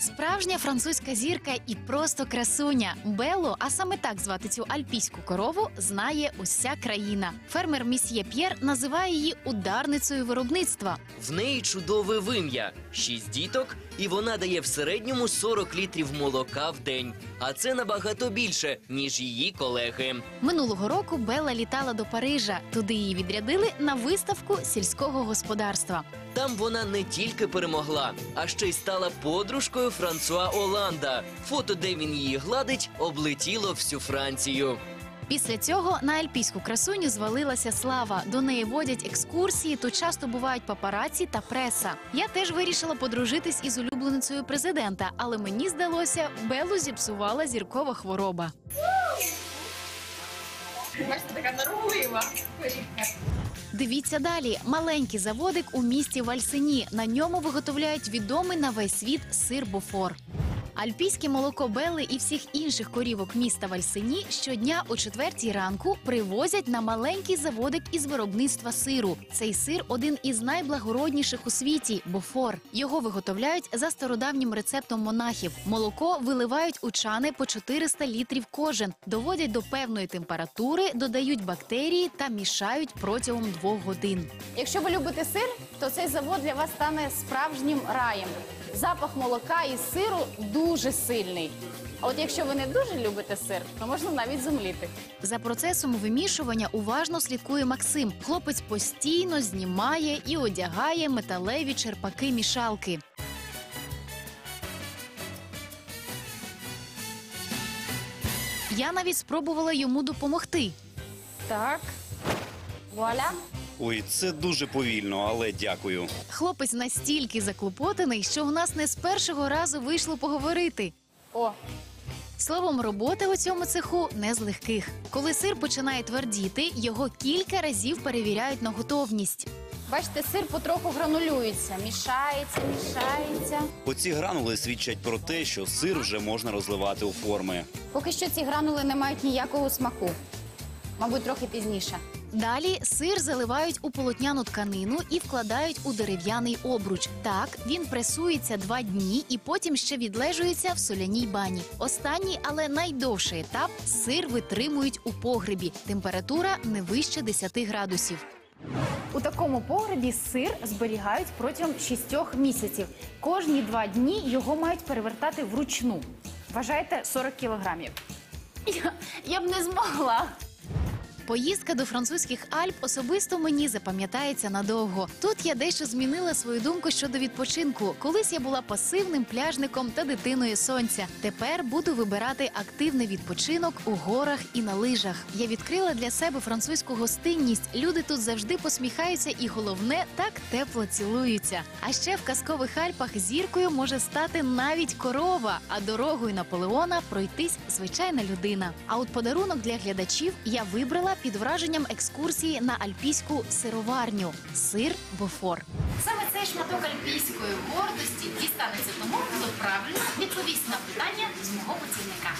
Справжня французька зірка і просто красуня. Белло, а саме так звати цю альпійську корову, знає уся країна. Фермер місьє П'єр називає її ударницею виробництва. В неї чудове вим'я, шість діток, і вона дає в середньому 40 літрів молока в день. А це набагато більше, ніж її колеги. Минулого року Белла літала до Парижа. Туди її відрядили на виставку сільського господарства. Там вона не тільки перемогла, а ще й стала подружкою Франсуа Оланда. Фото, де він її гладить, облетіло всю Францію. Після цього на альпійську красуню звалилася слава. До неї водять екскурсії, тут часто бувають папараці та преса. Я теж вирішила подружитись із улюбленицею президента, але мені здалося, Беллу зіпсувала зіркова хвороба. Бачите, така норовлива. Дивіться далі. Маленький заводик у місті Вальсині. На ньому виготовляють відомий на весь світ сир Бофор. Альпійське молоко Белли і всіх інших корівок міста Вальсині щодня о четвертій ранку привозять на маленький заводик із виробництва сиру. Цей сир один із найблагородніших у світі бофор. Його виготовляють за стародавнім рецептом монахів. Молоко виливають у чани по 400 літрів кожен, доводять до певної температури, додають бактерії та мішають протягом двох годин. Якщо ви любите сир, то цей завод для вас стане справжнім раєм. Запах молока і сиру дуже сильний. А от якщо ви не дуже любите сир, то можна навіть зумліти. За процесом вимішування уважно слідкує Максим. Хлопець постійно знімає і одягає металеві черпаки мішалки. Я навіть спробувала йому допомогти. Так. Вуаля. Ой, це дуже повільно, але дякую. Хлопець настільки заклопотаний, що у нас не з першого разу вийшло поговорити. О, Словом, робота у цьому цеху не з легких. Коли сир починає твердіти, його кілька разів перевіряють на готовність. бачите, сир потроху гранулюється, мішається, мішається. Оці гранули свідчать про те, що сир вже можна розливати у форми. Поки що ці гранули не мають ніякого смаку. Мабуть, трохи пізніше. Далі сир заливають у полотняну тканину і вкладають у дерев'яний обруч. Так він пресується два дні і потім ще відлежується в соляній бані. Останній, але найдовший етап сир витримують у погребі. Температура не вище 10 градусів. У такому погребі сир зберігають протягом шістьох місяців. Кожні два дні його мають перевертати вручну. Вважайте 40 кілограмів. Я, я б не змогла. Поїздка до французьких Альп особисто мені запам'ятається надовго. Тут я дещо змінила свою думку щодо відпочинку. Колись я була пасивним пляжником та дитиною сонця. Тепер буду вибирати активний відпочинок у горах і на лижах. Я відкрила для себе французьку гостинність. Люди тут завжди посміхаються і головне так тепло цілуються. А ще в казкових Альпах зіркою може стати навіть корова, а дорогою Наполеона пройтись звичайна людина. А от подарунок для глядачів я вибрала під враженням екскурсії на альпійську сироварню сир Бофор. Саме цей шматок альпійської гордості дістанеться тому, хто правильно відповість на питання з мого поцільника.